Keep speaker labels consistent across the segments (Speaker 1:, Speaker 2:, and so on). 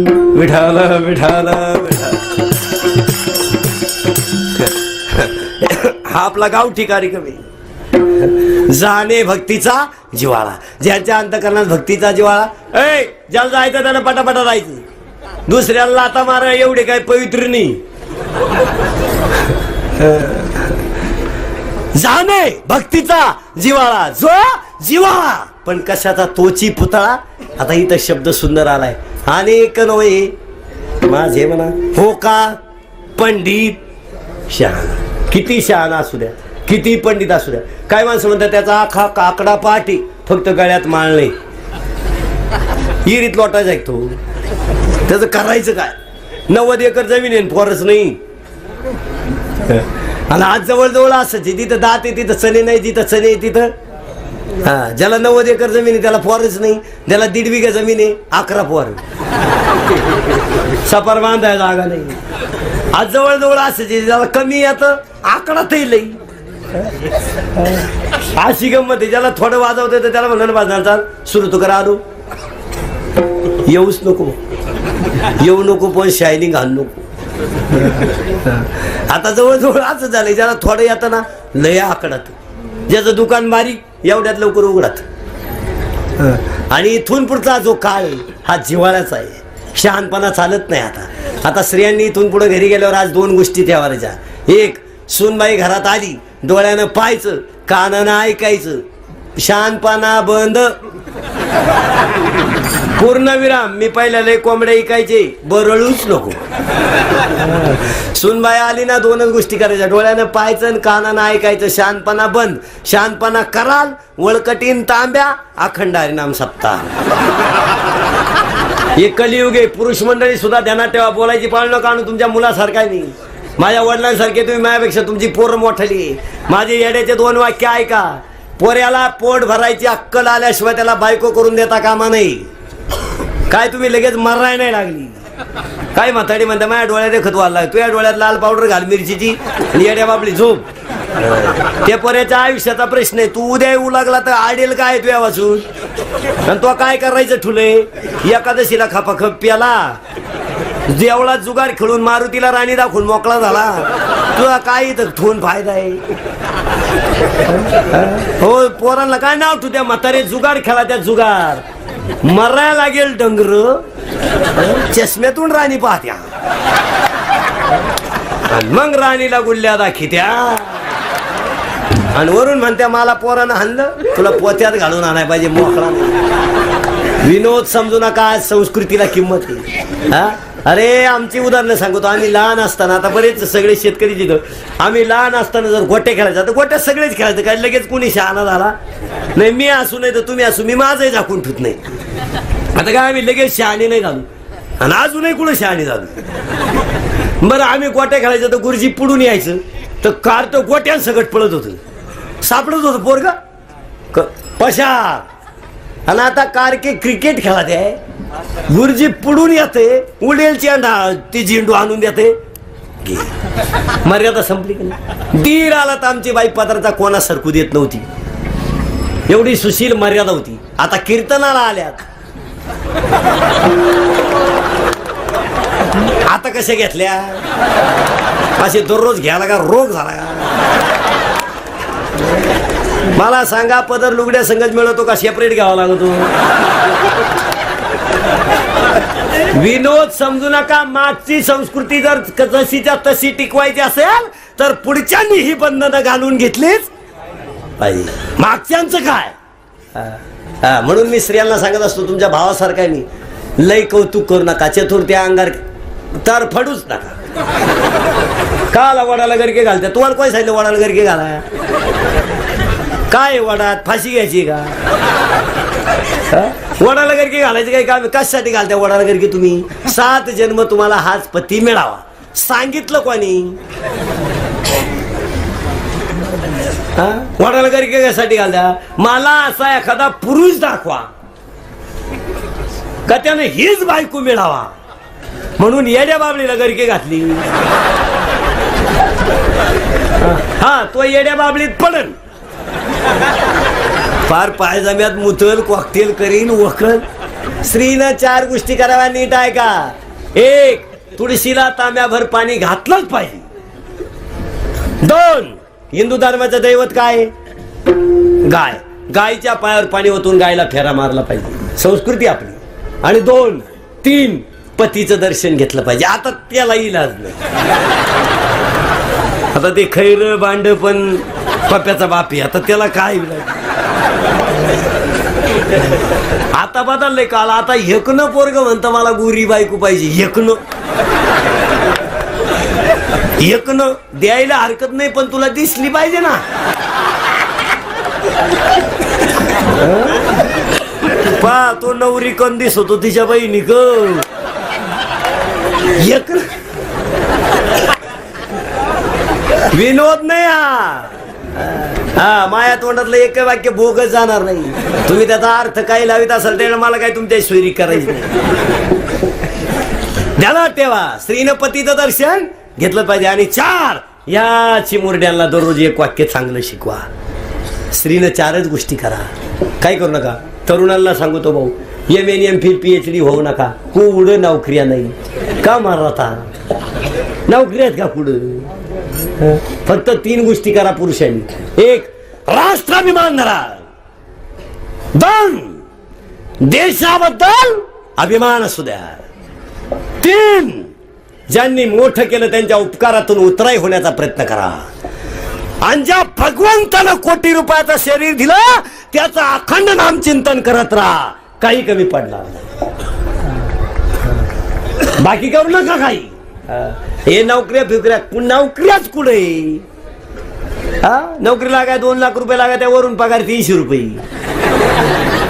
Speaker 1: विठाल विठाल हा आपला गावठी कार्यक्रम आहे जाणे भक्तीचा जिवाळा. ज्यांच्या अंतकरणात भक्तीचा जिवाळा. ऐ ज्याला जायचं त्याला पटापटा जायचं. दुसऱ्याला लाता मारा एवढे काय पवित्र नाही. जाणे भक्तीचा जिवाळा. जो जिवाळा. पण कशाचा? तोची पुतळा. आता इथं शब्द सुंदर आलाय. अनेक नव्हे माझे म्हणा. हो का? पंडित शहाणा किती शहाणा असू द्या. किती पंडित असू द्या. काय माणसं म्हणतात त्याचा आखा काकडा पाठी फक्त गळ्यात माळ नाही. इरीत लोटायचा आहे तो? त्याचं करायचं काय? नव्वद एकर जमीन आहे फॉरस नाही. आणि आज जवळजवळ असायची तिथं जिथं दात आहे तिथं चणे नाही जिथं चणे आहे तिथं हा ज्याला नव्वद एकर जमीन आहे त्याला फॉरच नाही. ज्याला दीड बिघा जमीन आहे अकरा फॉर सपार बांधायला जागा नाही. आज जवळजवळ असायचे ज्याला कमी येतं आकडा ते लई. अशी गंमत आहे. ज्याला थोडं वाजवत तर त्याला म्हणून वाजणार चाल सुरू तो करा आलो. येऊच नको. येऊ नको पण शायनिंग घाल नको. आता जवळजवळ असं झालंय. ज्याला थोडं येतं ना लय आकडात ज्याचं दुकान बारीक एवढ्यात लवकर उघडात. आणि इथून पुढचा जो काळ हा जिव्हाळ्याचा आहे. शहाणपणा चालत नाही आता. आता स्त्रियांनी इथून पुढे घरी गेल्यावर आज दोन गोष्टी ठेवायच्या एक सूनबाई घरात आली डोळ्यानं पाहायचं कानानं ऐकायचं. शहाणपणा बंद. पूर्ण विराम. मी पहिल्या लय कोंबड्या ऐकायचे. बरळूच नको. सुनबाई आली ना दोनच गोष्टी करायच्या. डोळ्यानं पाहायचं आणि कानानं ऐकायचं. शानपणा बंद. शानपणा कराल वळकटीन तांब्या अखंड हरिनाम सप्ताह. हे कलियुग आहे. पुरुष मंडळी सुद्धा ध्यानात ठेवा. बोलायची पाळ नका आणि तुमच्या मुलासारखा नाही माझ्या वडिलांसारखे तुम्ही माझ्यापेक्षा तुमची पोरं मोठली. माझे येड्याचे दोन वाक्य ऐका. पोऱ्याला पोट भरायची अक्कल आल्याशिवाय त्याला बायको करून देता कामा नाही. काय तुम्ही लगेच मराय नाही लागली. काय म्हाताडी म्हणता माझ्या डोळ्यात खत वाढला तुझ्या डोळ्यात लाल पावडर घाल मिरचीची आणि येड्या बापली झोप. त्या पर्याच्या आयुष्याचा प्रश्न आहे. तू उद्या येऊ लागला तर आडेल काय तुया वाचून आणि तो काय करायचं ठुले? एकादशीला खापा खप प्याला. जेवढा जुगार खेळून मारुतीला राणी दाखवून मोकळा झाला. तुला काय इथं ठेवून फायदा आहे? हो पोरांना काय नाव ठेवू त्या म्हातारे? जुगार खेळा त्या जुगार. मराय लागेल डंगर. चष्म्यातून राणी पाहत्या. आणि मग राणीला गुल्ल्या दाखित्या. आणि वरून म्हणत्या मला पोरानं हाणलं. तुला पोत्यात घालून आणाय पाहिजे मोकळा विनोद समजू नका संस्कृतीला किंमत आहे. हा? अरे आमची उदाहरणं सांगतो. आम्ही लहान असताना आता बरेच सगळे शेतकरी तिथं आम्ही लहान असताना जर गोटे खेळायचा तर गोट्या सगळेच खेळायचं काय लगेच कोणी शहाणा झाला? नाही मी असू नाही तर तुम्ही असू मी माझंही झाकून ठेवत नाही. आता काय आम्ही लगेच शहाणे नाही झालो. आणि अजूनही कुठं शहाणे झालो? बरं आम्ही गोट्या खेळायचं तर गुरुजी पुढून यायचं. तर कार तर गोट्यान सगट पळत होतं. सापडत होतं पोरगा. क- पशा आणि आता कारके क्रिकेट खेळत आहे. गुरुजी पुढून येते उडेल चेंडा ती झेंडू आणून देते. मर्यादा संपली की नाही? आला तर आमची बाई पदराचा कोणा सरकू देत नव्हती. एवढी सुशील मर्यादा होती. आता कीर्तनाला आल्यात. आता कशा घेतल्या? असे दररोज घ्यायला का रोग झाला का? मला सांगा पदर लुगड्या संगत मिळवतो का? सेपरेट घ्यावा लागतो. विनोद समजू नका मागची संस्कृती जर जशीच्या तशी टिकवायची असेल तर पुढच्यांनी ही बंधनं घालून घेतलीच पाहिजे. मागच्यांचं काय? हा, म्हणून मी स्त्रियांना सांगत असतो तुमच्या भावासारखा मी. लय कौतुक करू नका चतुर्थी अंगार तर फडूच नका. काला वडाला गरके घालते. तुम्हाला कोण सांगितलं वडाला गरके घाला काय वडात फाशी घ्यायची का? वडाला गरकी घालायचं काय काम कशासाठी घालते वडाला गरकी तुम्ही? सात जन्म तुम्हाला हाच पती मिळावा. सांगितलं कोणी? हा? वडाला गरके कशासाठी घालत्या मला असा एखादा पुरुष दाखवा. का त्यानं हीच बायको मिळावा? म्हणून येड्या बाबळीला गरकी घातली. हा तो येड्या बाबळीत पडन फार पायजाम्यात मुतल कॉकटेल करीन वखल. स्त्रीनं चार गोष्टी कराव्या नीट आहे का? एक तुळशीला तांब्याभर पाणी घातलंच पाहिजे. दोन हिंदू धर्माचं दैवत काय? गाय. गायच्या पायावर पाणी ओतून गायला फेरा मारला पाहिजे. संस्कृती आपली. आणि दोन तीन पतीचं दर्शन घेतलं पाहिजे. आता त्याला इलाज नाही. आता ते खैर बांड पण पप्याचा बापी आता त्याला काय आता बदललंय काल. आता एकनं पोरग म्हणतं मला गुरी बायको पाहिजे. एकनं. एकनं द्यायला हरकत नाही पण तुला दिसली पाहिजे ना. पा तो नवरी कण दिसतो तिच्या बहिणी क एक विनोद नाही हा. हा माया तोंडातलं एक वाक्य भोगच जाणार नाही. तुम्ही त्याचा अर्थ काही लावित असाल त्याला मला काय तुमच्या सोयरी करायची नाही. ध्यानात तेव्हा स्त्रीनं पतीचं दर्शन घेतलं पाहिजे. आणि चार या चिमुरड्यांना दररोज एक वाक्य चांगलं शिकवा. स्त्रीनं चारच गोष्टी करा. काय करू नका. तरुणांना सांगतो भाऊ M N M phil P H D होऊ नका. कुड नोकऱ्या नाही? का मारता नोकरी आहेत का पुढं फक्त तीन गोष्टी करा पुरुषांनी. एक राष्ट्राभिमान धरा. दोन देशाबद्दल अभिमान असू द्या. तीन ज्यांनी मोठं केलं त्यांच्या उपकारातून उतराई होण्याचा प्रयत्न करा. आणि ज्या भगवंतानं कोटी रुपयाचं शरीर दिलं त्याचं अखंड नाम चिंतन करत राहा. काही कमी पडणार बाकी करू नका काही. हे नोकऱ्या फिकऱ्या नोकऱ्याच कुठे? हा? नोकरी लागाय दोन लाख रुपये लागाय त्यावरून पगार तीनशे रुपये.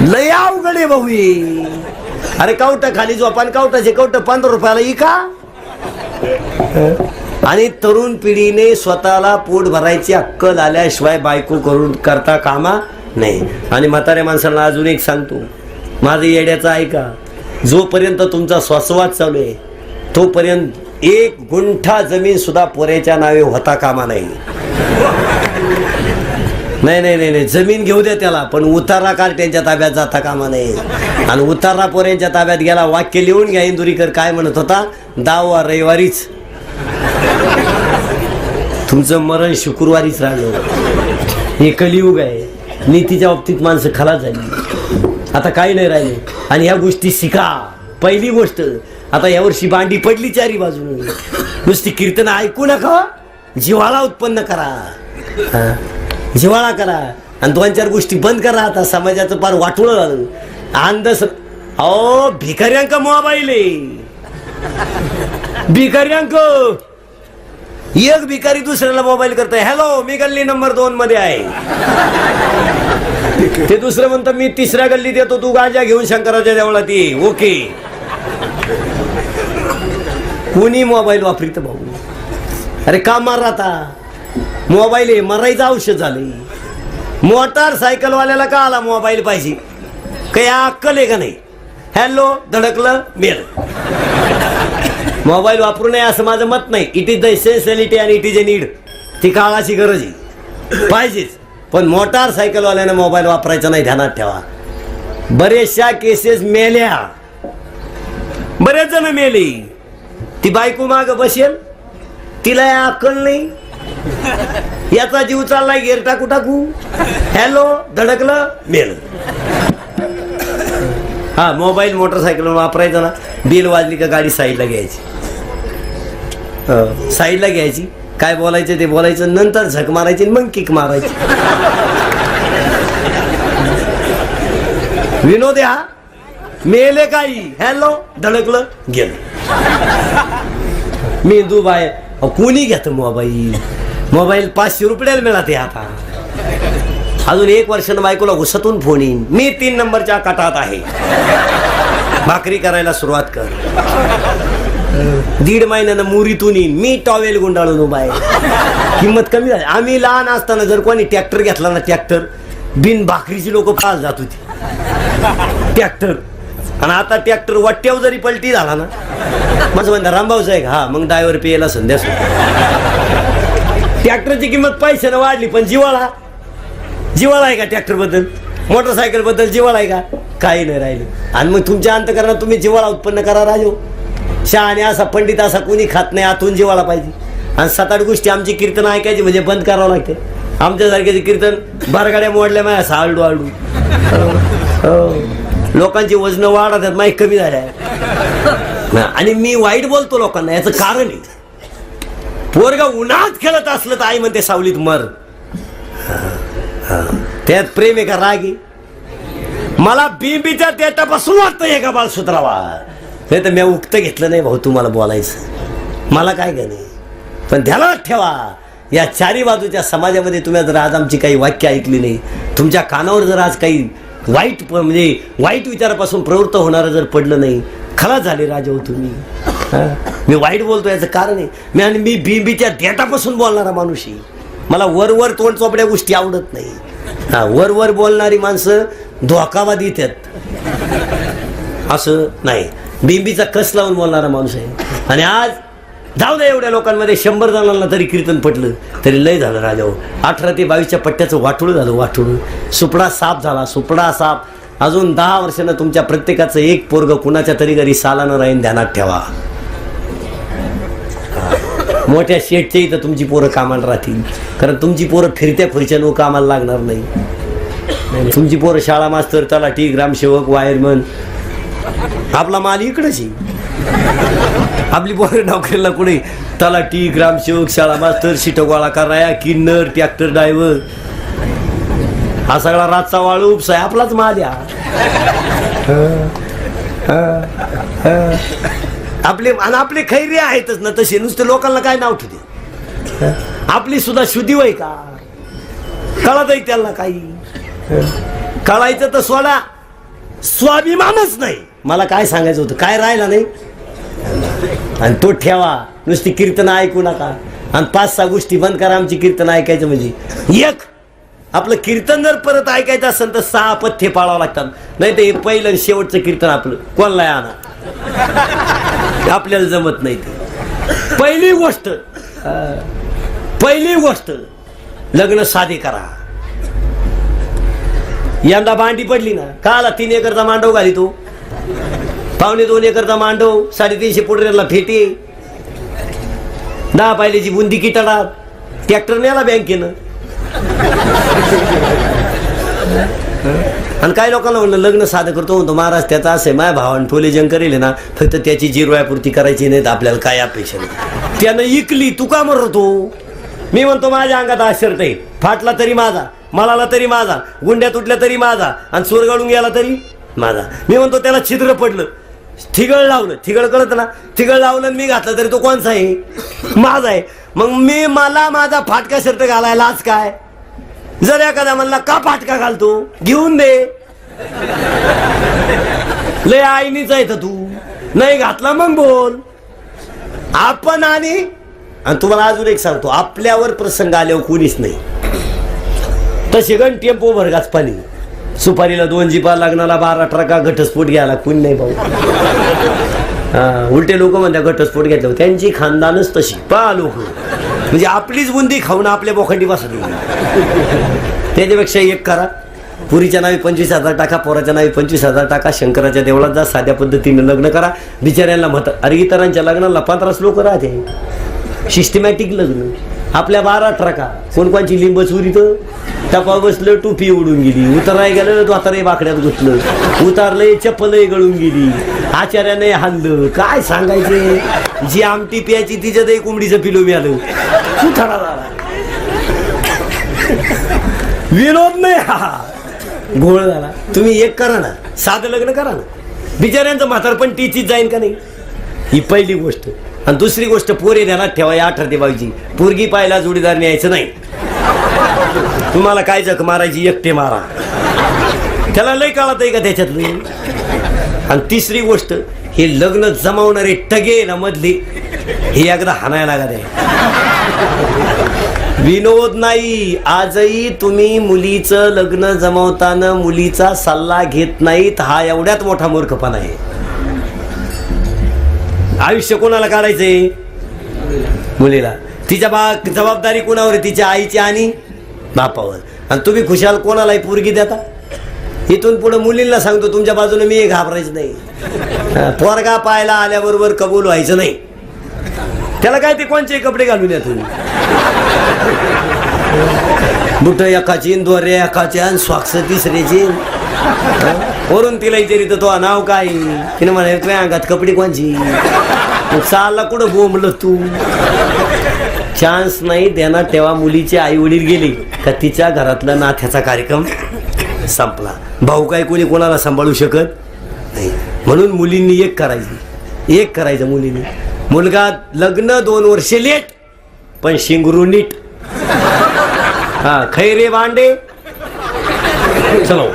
Speaker 1: लय अवघड आहे भाऊ हे. अरे कावट खाली झोपान कावटाचे कवट पंधरा रुपयाला इका. आणि तरुण पिढीने स्वतःला पोट भरायची अक्कल आल्याशिवाय बायको करून करता कामा नाही. आणि म्हाताऱ्या माणसाला अजून एक सांगतो. माझं येड्याचं ऐका. जोपर्यंत तुमचा श्वासवाद चालू आहे तोपर्यंत एक गुंठा जमीन सुद्धा पोऱ्याच्या नावे होता कामा नाही. नाही नाही नाही नाही. जमीन घेऊ द्या त्याला पण उतारा कार त्यांच्या ताब्यात जाता कामा नाही. आणि उतारा पोऱ्यांच्या ताब्यात गेला वाक्य लिहून घ्या इंदुरीकर काय म्हणत होता? दहावा रविवारीच. तुमचं मरण शुक्रवारीच राहिलं. हे कलियुग आहे. नीतीच्या बाबतीत माणसं खला झाली. आता काही नाही राहिले. आणि ह्या गोष्टी शिका. पहिली गोष्ट आता यावर्षी भांडी पडली चारी बाजून. नुसती कीर्तन ऐकू नका. जिव्हाळा उत्पन्न करा. जिवाळा जिव्हाळा करा. आणि दोन चार गोष्टी बंद करा. आता समाजाचं फार वाटोळं झालं अंधस अहो भिकाऱ्यांक मोबाईल. भिकाऱ्यांक. एक भिकारी दुसऱ्याला मोबाईल करतोय. हॅलो मी गल्ली नंबर दोन मध्ये आहे. ते दुसरं म्हणतं मी तिसऱ्या गल्लीत येतो. तू गांजा घेऊन शंकराच्या देवळात ये. ओके कुणी मोबाईल वापरित भाऊ? अरे का मार आता? मोबाईल आहे मरायचं औषध झालं मोटार सायकलवाल्याला का आला मोबाईल पाहिजे? काही अक्कल आहे का नाही? हॅलो धडकलं मेल. मोबाईल वापरू नये असं माझं मत नाही. इट इज द इसेन्शियलिटी आणि इट इज अ नीड ती काळाची गरज आहे. पाहिजेच. पण मोटारसायकलवाल्यानं मोबाईल वापरायचा नाही ध्यानात ठेवा. बरेचशा केसेस मेल्या. बरेच जण मेले. ती बायको माग बसेल तिला अक्कल नाही. याचा जीव चाललाय गेर टाकू टाकू. हॅलो धडकलं मेल. हा मोबाईल मोटरसायकल वापरायचा ना बिल वाजली का गाडी साईडला घ्यायची. साईडला घ्यायची. काय बोलायचं ते बोलायचं नंतर झक मारायची मग किक मारायची. विनोद हा मेले काही. हॅलो धडकलं गेलं. मी दुबाय अहो, कोणी घेत मोबाईल? मोबाईल पाचशे रुपयाला मिळते आता. अजून एक वर्षानं बायकोला घुसतून फोन येईन. मी तीन नंबरच्या कटात आहे. भाकरी करायला सुरुवात कर. दीड महिन्यानं मुरीतून येईन. मी टॉवेल गुंडाळून उभा आहे. किंमत कमी झाली. आम्ही लहान असताना जर कोणी ट्रॅक्टर घेतला ना ट्रॅक्टर बिन भाकरीची लोक पास जात होती. ट्रॅक्टर. आणि आता ट्रॅक्टर वाट्यावर जरी पलटी झाला ना माझं म्हणता रामभाऊ साहेब हा मग डायव्हर पियला संध्या ट्रॅक्टरची किंमत पैशानं वाढली पण जिवाळा जिवाळा आहे का ट्रॅक्टरबद्दल? मोटरसायकलबद्दल जिवाळा आहे का? काही नाही राहिलं. आणि मग तुमच्या अंतकरणात तुम्ही जिवाळा उत्पन्न करा राजो. शहाणे असा पंडित असा कोणी खात नाही आतून जिवाळा पाहिजे. आणि सात आठ गोष्टी आमची कीर्तन ऐकायची म्हणजे बंद करावं लागते. आमच्यासारख्याचे कीर्तन भरगाड्या मोडल्या माझ्या असं आलडू आलडू हो. हो. लोकांची वजन वाढतात माहीत कमी झाल्या. आणि मी वाईट बोलतो लोकांना याचं कारण आहे. पोरगा उन्हात खेळत असलं तर आई म्हणते सावलीत मर. त्यात प्रेम आहे का राग मला बिंबीच्या देटापासून वाटतं हे का बाल सुधरावा नाही तर मी उक्त घेतलं नाही भाऊ तुम्हाला बोलायचं. मला काय का नाही. पण ध्यानात ठेवा या चारी बाजूच्या समाजामध्ये तुम्ही जर आज आमची काही वाक्य ऐकली नाही. तुमच्या कानावर जर आज काही वाईट प- म्हणजे वाईट विचारापासून प्रवृत्त होणारं जर पडलं नाही खरा झाले राजा हो तुम्ही. मी वाईट बोलतो याचं कारण आहे. मी आणि मी बिंबीच्या देटापासून बोलणारा माणूस आहे. मला वरवर तोंड चोपड्या गोष्टी आवडत नाही. हा वरवर बोलणारी माणसं धोकावादी येतात. असं नाही. बिंबीचा कस लावून बोलणारा माणूस आहे. आणि आज जाऊ दे एवढ्या लोकांमध्ये शंभर जणांना तरी कीर्तन पटलं तरी लय झालं राजाओ अठरा ते बावीसच्या पट्ट्याचं वाटूळ झालं वाटूळ. सुपडा साप झाला सुपडा साप. अजून दहा वर्षानं तुमच्या प्रत्येकाचं एक पोरग कुणाच्या तरी घरी सालानं राहीन ध्यानात ठेवा. मोठ्या शेटच्या इथं तुमची पोरं कामाला राहतील. कारण तुमची पोरं फिरत्या खुर्च्यानं कामाला लागणार नाही. तुमची पोरं शाळा मास्तर तलाठी ग्रामसेवक वायरमन. आपला माल इकडंच आहे. आपली पोरं नोकरीला कुठे? तलाठी ग्रामसेवक शाळा मास्तर शिटोगोळा कराया किन्नर ट्रॅक्टर ड्रायव्हर हा सगळा रातचा वाळू उपसा आपलाच माझ्या आपले आणि आपले खैरे आहेतच ना तसे नुसते लोकांना काय नाव ठेवते? आपली सुद्धा शुद्धी वय का? कळत आहे त्याला काही? कळायचं तर सोडा. स्वाभिमानच नाही. मला काय सांगायचं होतं? काय राहिला नाही? आणि तो ठेवा. नुसती कीर्तन ऐकू नका. आणि पाच सहा गोष्टी बंद करा आमची कीर्तन ऐकायचं म्हणजे. एक आपलं कीर्तन जर परत ऐकायचं असेल तर सहा पथ्ये पाळावं लागतात. नाही तर हे पहिलं आणि शेवटचं कीर्तन आपलं. कोणला आणा. आपल्याला जमत नाही ते. पहिली गोष्ट पहिली गोष्ट लग्न साधे करा. यंदा भांडी पडली ना. काला तीन एकरचा मांडव घाली तो. पावणे दोन एकरचा मांडव साडेतीनशे पुढऱ्याला फेटे. दहा पायल्याची बुंदी किटाडा ट्रॅक्टर नेला बँकेनं. आणि काही लोकांना म्हणलं लग्न साधं करतो म्हणतो महाराज त्याचा असं आहे माझ्या भावाने ठोले जंग करेल ना फक्त त्याची जिरवायापूर्ती करायची नाही तर आपल्याला काय अपेक्षा नाही. त्यानं इकली तू का मरतो? मी म्हणतो माझ्या अंगात आश्चर्य आहे. फाटला तरी माझा मला तरी माझा गुंड्या तुटल्या तरी माझा आणि चोरगाळून गेला तरी माझा. मी म्हणतो त्याला छिद्र पडलं. ठिगळ लावलं ठिगळ कळत ना? ठिगळ लावलं आणि मी घातलं तरी तो कोणचा आहे? माझा आहे. मग मी मला माझा फाटका शर्ट घालायला आज काय? जर एखादा म्हणला का फाटका घालतो? घेऊन दे. लय आईनीच आहे तर तू. नाही घातला मग बोल. आपण आणि आणि तुम्हाला अजून एक सांगतो आपल्यावर प्रसंग आल्यावर कोणीच नाही. तसे गण टेम्पो भरगाच पाणी सुपारीला दोन जिपा लग्नाला बारा ट्रका घटस्फोट घ्यायला कोणी नाही भाऊ. उलटे लोक म्हणतात घटस्फोट घेतलं. त्यांची खानदानच तशी. पा लोक. म्हणजे आपलीच बुंदी खाऊन आपल्या बोखंडी बसली. त्याच्यापेक्षा एक करा. पुरीच्या नावी पंचवीस हजार टाका पोराच्या नावी पंचवीस हजार टाका शंकराच्या देवळात जा साध्या पद्धतीने लग्न करा. बिचाऱ्यांना मत अरे इतरांच्या लग्नाला पंधराच लोक राहते. सिस्टमॅटिक लग्न. आपल्या बारा ट्रका. कोणकोणची लिंब चुरीत? टपा बसलं टोपी उडून गेली. उतराय गेलं द्वातारे बाकड्यात घुसलं. उतारलंय चप्पलही गळून गेली. आचार्याने हाणलं. काय सांगायचे? जी आमटी प्यायची तिच्यात एक कोंबडीचं पिलो मिळालं. उतारा झाला. विनोद नाही हा घोळ झाला. तुम्ही एक करा ना. साधं लग्न करा ना. बिचाऱ्यांचं म्हातारपण टीचीच जाईन का नाही? ही पहिली गोष्ट. आणि दुसरी गोष्ट पोरे ध्यानात ठेवा या ठरते बाईची. पोरगी पाहायला जोडीदार न्यायचं नाही. तुम्हाला काय जख मारायची एकटे मारा. त्याला लय काळात आहे का त्याच्यातली? आणि तिसरी गोष्ट हे लग्न जमावणारे टगे ना मधली हे एकदा हाणायला लागत विनोद नाही आजही तुम्ही मुलीचं लग्न जमवताना मुलीचा सल्ला घेत नाहीत हा एवढ्यात मोठा मूर्खपणा आहे. आयुष्य कोणाला काढायचंय? मुलीला. तिच्या बा जबाबदारी कोणावर आहे? तिच्या आईची आणि बापावर. आणि तुम्ही खुशाल कोणालाही पोरगी देता? इथून पुढे मुलींना सांगतो तुमच्या बाजूने मी घाबरायचं नाही. पोरगा पाहायला आल्याबरोबर कबूल व्हायचं नाही. त्याला काय ते कोणचे कपडे घालून या तुम्ही? बुट एकाची दोरे एकाची आणि स्वाक्ष तिसऱ्याची वरून तिला विचारित तो नाव काय? तिने म्हणाले तुझ्या अंगात कपडे कोणची? मग चालला कुठं बोंबल तू. चान्स नाही देणार तेव्हा मुलीचे आई वडील गेले का तिच्या घरातला नाथ्याचा कार्यक्रम संपला. भाऊ काय कोणी कोणाला सांभाळू शकत? नाही. म्हणून मुलींनी एक करायची एक करायचं मुलींनी. मुलगा लग्न दोन वर्षे लेट पण शिंगरू नीट. हा खैरे भांडे? चलो.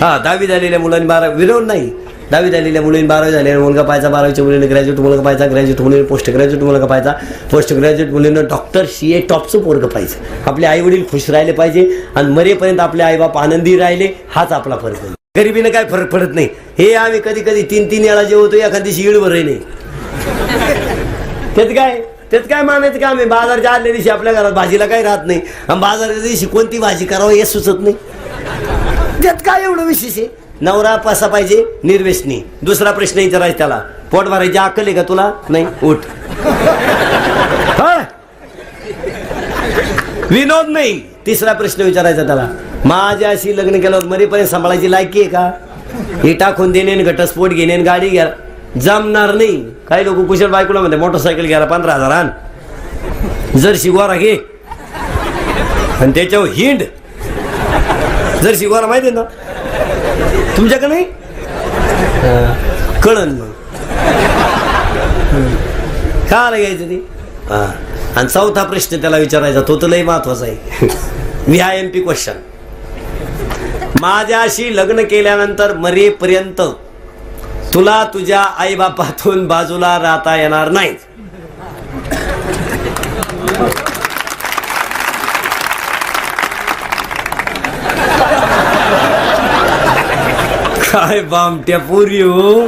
Speaker 1: हा दहावी झालेल्या मुलांनी बारा विरोध नाही. दहावी झालेल्या मुलींनी बारावी झालेल्या मुलगा पाहायचा बारावीच्या मुलीने ग्रॅज्युएट मुलगा पाहायचा ग्रॅज्युएट मुलीने पोस्ट ग्रॅज्युएट मुलगा पाहायचा. पोस्ट ग्रॅज्युएट मुलीनं डॉक्टर सी ए टॉपचं पोरगं पाहिजे आपले आई वडील खुश राहिले पाहिजे आणि मरेपर्यंत आपले आईबाप आनंदी राहिले हाच आपला फरक आहे. गरिबीनं काय फरक पडत नाही. हे आम्ही कधी कधी तीन तीन वेळा जेवतो एखादी शिळभर नाही त्यात काय? त्यात काय मानायचं का आम्ही बाजारच्या आदल्या दिवशी आपल्या घरात भाजीला काही राहत नाही. आणि बाजारच्या दिवशी कोणती भाजी करावं हे सुचत नाही. त्यात काय एवढं विशेष आहे? नवरा पासा पाहिजे निर्वेशनी दुसरा प्रश्न विचारायचा त्याला. पोट भरायची अक्कल आहे का तुला? नाही उठ. हा? विनोद नाही. तिसरा प्रश्न विचारायचा त्याला. माझ्याशी लग्न केल्यावर मरीपर्यंत सांभाळायची लायकी आहे का? हे टाकून देणे आणि घटस्फोट घेणे गाडी घ्या. जमणार नाही. काही लोक कुशल बायकोला म्हणते मोटरसायकल घ्यायला पंधरा हजार आण जर शिगवारा घे. आणि त्याच्यावर हिंड. जर शिगवारा माहिती आहे ना? तुमच्याकडे नाही? कळन मग. का घ्यायचं ते. हां. आणि चौथा प्रश्न त्याला विचारायचा तो तर लय महत्त्वाचा आहे. मी आय एम पी क्वेश्चन माझ्याशी लग्न केल्यानंतर मरेपर्यंत तुला तुझ्या आईबापातून बाजूला राहता येणार नाही. काय बामट्या पुरी हो?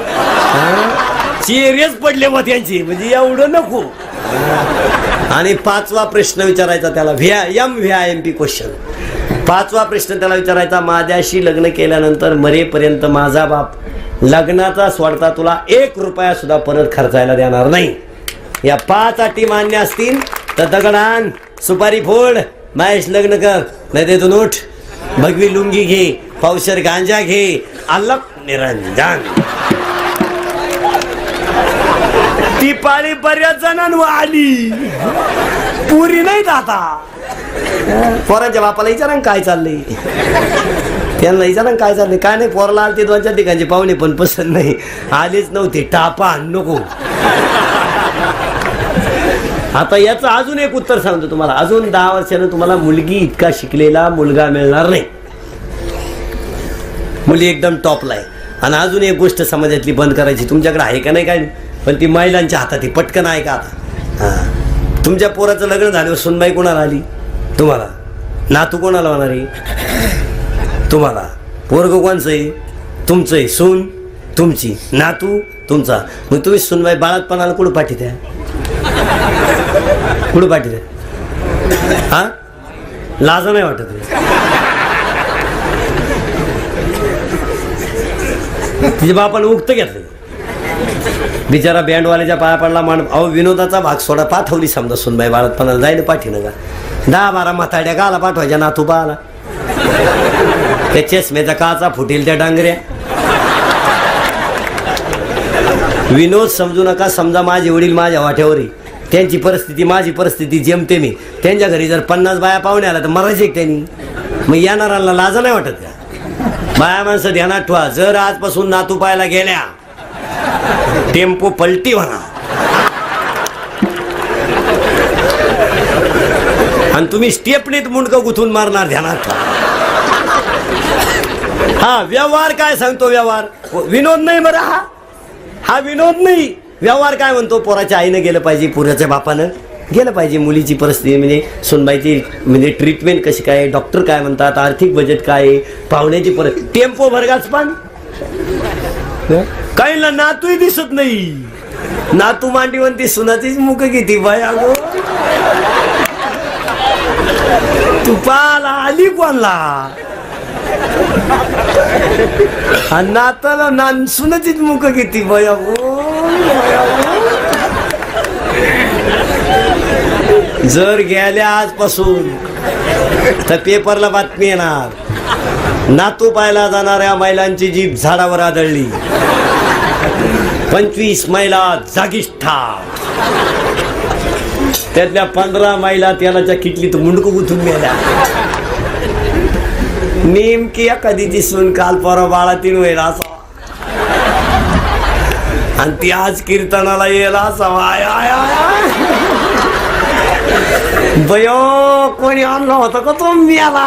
Speaker 1: चेहरेच पडले मग त्यांची म्हणजे एवढं नको. आणि पाचवा प्रश्न विचारायचा त्याला. व्ह्या M V I M P question पाचवा प्रश्न त्याला विचारायचा. माझ्याशी लग्न केल्यानंतर मरेपर्यंत माझा बाप लग्नाचा स्वार्था तुला एक रुपया सुद्धा परत खर्चायला देणार नाही. या पाच अटी मान्य असतील तर दगडान सुपारी फोड महेश लग्न कर नाही देतो नोट भगवी लुंगी घे पावशर गांजा घे अलक निरंजन. ती पाळी बऱ्याच जणांवर आली. पुरी नाही दादा. पोरांच्या बापाला विचारा काय चाललंय. त्यांना विचारा काय चाललंय. काय नाही पोराला आलते दोन चार ठिकाणचे पाहुणे पण पसंत नाही. आलेच नव्हते. टापा नको. आता याचं अजून एक उत्तर सांगतो तुम्हाला. अजून दहा वर्षानं तुम्हाला मुलगी इतका शिकलेला मुलगा मिळणार नाही. मुली एकदम टॉपला आहे. आणि अजून एक गोष्ट समाजातली बंद करायची. तुमच्याकडे आहे का नाही काय? पण ती महिलांच्या हातात आहे. पटकन आहे का आता. हां. तुमच्या पोराचं लग्न झाल्यावर सुनबाई कोणाला आली? तुम्हाला. नातू कोणाला होणार आहे? तुम्हाला. पोरग कोणचं आहे? तुमचं आहे. सून तुमची. नातू तुमचा. मग तुम्ही सुनबाई बाळातपणाला कुठं पाठी द्या कुठं पाठी द्या हा? लाज नाही वाटत तिच्या बापानं उक्त घेतलं. बिचारा बँडवाल्याच्या पाया पडला मान अहो विनोदाचा भाग सोडा. पाठवली समजा सुनबाई बाळातपणाला. जायला पाठीनं का? दहा बारा म्हाताड्या गाला पाठवायच्या नातू बाला. त्या चष्म्याचा काचा फुटेल त्या डांगऱ्या. विनोद समजू नका समजा माझे वडील माझ्या वाट्यावर त्यांची परिस्थिती माझी परिस्थिती जमते मी. त्यांच्या घरी जर पन्नास बाया पाहुणे आला तर मरायचे त्यांनी. मग येणाऱ्यांना लाजा नाही वाटत का? बाया माणसं ध्यानात ठेवा. जर आजपासून नातू पाहायला गेल्या टेम्पो पलटी म्हणा. आणि तुम्ही स्टेपनीत मुंडकं गुथून मारणार ध्यानात. हा व्यवहार काय सांगतो व्यवहार? विनोद नाही बरं हा. हा विनोद नाही. व्यवहार काय म्हणतो? पोराच्या आईनं गेलं पाहिजे पोराच्या बापानं. गेलं पाहिजे मुलीची परिस्थिती म्हणजे सुनबाईची म्हणजे ट्रीटमेंट कशी काय? डॉक्टर काय म्हणतात? आर्थिक बजेट काय पाहुण्याची परत टेम्पो भरगाच पण. काहींना नातूही दिसत नाही. नातू मांडी म्हणते सुनाचीच मुख किती बाय अगो. तू पाला आली कोणला नाताला नानसूनच मुख किती बया जर गेल्या आजपासून तर पेपरला बातमी येणार. नातू पाहायला जाणाऱ्या महिलांची जीभ झाडावर आदळली. पंचवीस महिला जागीच ठार. त्यातल्या पंधरा महिला तेलाच्या किटलीत मुंडकू गुथून गेल्या नेमकी एखादी दिसून काल परवा बाळा तीन वेळा असा आणि ती आज कीर्तनाला येला असावा. आय आय आय बयो कोणी आणला होता का तो आला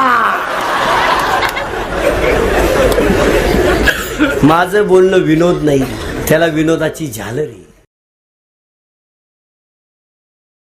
Speaker 1: माझं बोलणं विनोद नाही. त्याला विनोदाची झालरी.